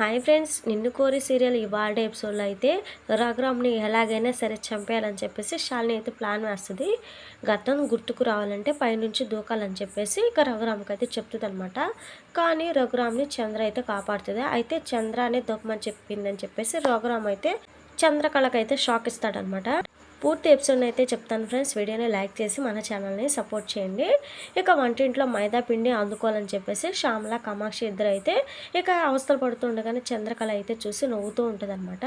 Hi friends నిన్ను కోరి serial ఇవాళ ఎపిసోడ్లో అయితే రఘురామ్ని ఎలాగైనా సరే చంపేయాలని చెప్పేసి షాల్ని అయితే ప్లాన్ వేస్తుంది. గతం గుర్తుకు రావాలంటే పైనుంచి దూకాలని చెప్పేసి ఇక రఘురామ్కి అయితే చెప్తుంది అనమాట కానీ రఘురామ్ని చంద్ర అయితే కాపాడుతుంది. అయితే చంద్ర అనే దూకమని చెప్పిందని చెప్పేసి రఘురామ్ అయితే చంద్రకళకైతే షాక్ ఇస్తాడనమాట పూర్తి ఎపిసోడ్ అయితే చెప్తాను ఫ్రెండ్స్. వీడియోని లైక్ చేసి మన ఛానల్ని సపోర్ట్ చేయండి. ఇక వంటింట్లో మైదా పిండి అందుకోవాలని చెప్పేసి శ్యామల కామాక్షి ఇద్దరు అయితే ఇక అవస్థలు పడుతుండగానే చంద్రకళ అయితే చూసి నవ్వుతూ ఉంటుంది అనమాట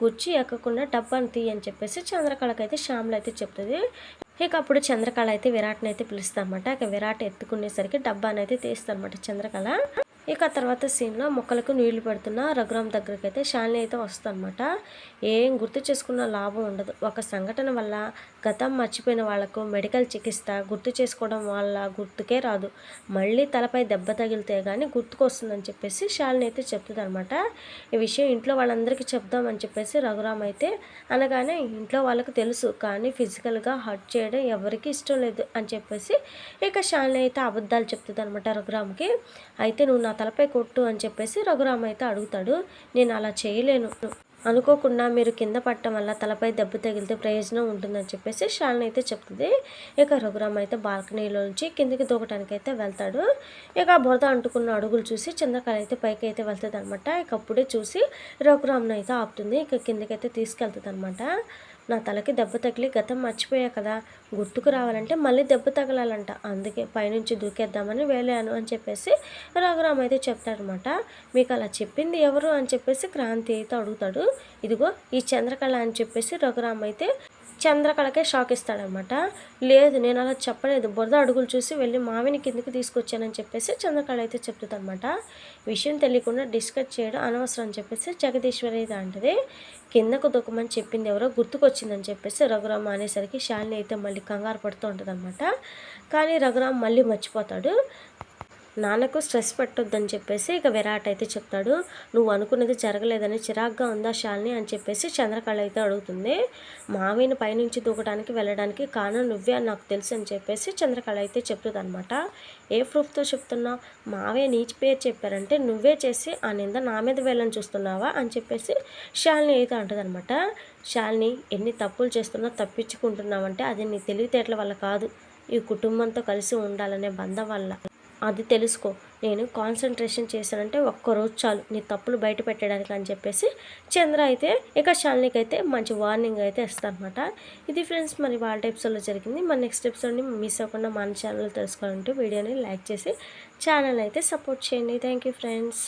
కుర్చీ ఎక్కకుండా డబ్బాని తీయని చెప్పేసి చంద్రకళకి అయితే శ్యామల అయితే చెప్తుంది. ఇక అప్పుడు చంద్రకళ అయితే విరాట్ని అయితే పిలుస్తామన్నమాట ఇక విరాట్ ఎత్తుకునేసరికి డబ్బాని అయితే అనమాట చంద్రకళ. ఇక తర్వాత సీన్లో మొక్కలకు నీళ్ళు పెడుతున్న రఘురామ్ దగ్గరికి అయితే శాలిని అయితే వస్తుందన్నమాట. ఏం గుర్తు చేసుకున్న లాభం ఉండదు. ఒక సంఘటన వల్ల గతం మర్చిపోయిన వాళ్ళకు మెడికల్ చికిత్స గుర్తు చేసుకోవడం వల్ల గుర్తుకే రాదు. మళ్ళీ తలపై దెబ్బ తగిలితే కానీ గుర్తుకొస్తుందని చెప్పేసి శాలిని అయితే చెప్తుంది అనమాట ఈ విషయం ఇంట్లో వాళ్ళందరికీ చెప్దామని చెప్పేసి రఘురామ్ అయితే అనగానే ఇంట్లో వాళ్ళకు తెలుసు కానీ ఫిజికల్గా హర్ట్ చేయడం ఎవరికి ఇష్టం లేదు అని చెప్పేసి ఇక శాలిని అయితే అబద్ధాలు చెప్తుంది అనమాట రఘురామ్కి. అయితే నువ్వు నా తలపై కొట్టు అని చెప్పేసి రఘురామ్ అయితే అడుగుతాడు. నేను అలా చేయలేను. అనుకోకుండా మీరు కింద పట్టడం వల్ల తలపై దెబ్బ తగిలితే ప్రయోజనం ఉంటుందని చెప్పేసి షాలిని అయితే చెప్తుంది. ఇక రఘురామ్ అయితే బాల్కనీలో నుంచి కిందికి దూకటానికి అయితే వెళ్తాడు. ఇక బురద అంటుకున్న అడుగులు చూసి చంద్రకళ అయితే పైకి అయితే వెళ్తుంది అనమాట ఇక అప్పుడే చూసి రఘురామ్ని అయితే ఆపుతుంది. ఇక కిందకైతే తీసుకెళ్తుంది అనమాట నా తలకి దెబ్బ తగిలి గతం మర్చిపోయా కదా గుర్తుకు రావాలంటే మళ్ళీ దెబ్బ తగలాలంట. అందుకే పైనుంచి దూకేద్దామని వేలాను అని చెప్పేసి రఘురామ్ అయితే చెప్తాడనమాట మీకు అలా చెప్పింది ఎవరు? అని చెప్పేసి క్రాంతి అయితే అడుగుతాడు. ఇదిగో ఈ చంద్రకళ అని చెప్పేసి రఘురామ్ అయితే చంద్రకళకే షాక్ ఇస్తాడనమాట. లేదు నేను అలా చెప్పలేదు. బురద అడుగులు చూసి వెళ్ళి మావిని కిందకి తీసుకొచ్చానని చెప్పేసి చంద్రకళ అయితే చెప్తుందనమాట. విషయం తెలియకుండా డిస్కస్ చేయడం అనవసరం అని చెప్పేసి జగదీశ్వరి అయితే అంటది. కిందకు దొక్కమని చెప్పింది ఎవరో గుర్తుకొచ్చిందని చెప్పేసి రఘురామ్ అనేసరికి శాలిని అయితే మళ్ళీ కంగారు పడుతూ ఉంటుంది అనమాట కానీ రఘురామ్ మళ్ళీ మర్చిపోతాడు. నాన్నకు స్ట్రెస్ పెట్టొద్దని చెప్పేసి ఇక విరాట్ అయితే చెప్తాడు నువ్వు అనుకున్నది జరగలేదని చిరాగ్గా ఉందా శాలిని? అని చెప్పేసి చంద్రకళ అయితే అడుగుతుంది. మావిని పైనుంచి దూకడానికి వెళ్ళడానికి కారణం నువ్వే అని నాకు తెలుసు అని చెప్పేసి చంద్రకళ అయితే చెప్తుంది అనమాట ఏ ప్రూఫ్తో చెప్తున్నావు మావే నీచి పేరు చెప్పారంటే నువ్వే చేసి ఆ నింద నా మీద వెళ్ళని చూస్తున్నావా? అని చెప్పేసి శాలిని అయితే అంటదనమాట శాలిని ఎన్ని తప్పులు చేస్తున్నా తప్పించుకుంటున్నావంటే అది నీ తెలివితేటల వల్ల కాదు. ఈ కుటుంబంతో కలిసి ఉండాలనే బంధం వల్ల అది తెలుసుకో. నేను కాన్సన్ట్రేషన్ చేశానంటే ఒక్కరోజు చాలు. నీ తప్పులు బయట పెట్టడానికి అని చెప్పేసి చంద్ర అయితే ఇక శాలినికి అయితే మంచి వార్నింగ్ అయితే ఇస్తారనమాట ఇది ఫ్రెండ్స్ మరి వాళ్ళ ఎపిసోడ్లో జరిగింది. మన నెక్స్ట్ ఎపిసోడ్ని మిస్ అవ్వకుండా మన ఛానల్ తెలుసుకోవాలంటే వీడియోని లైక్ చేసి ఛానల్ అయితే సపోర్ట్ చేయండి. Thank you friends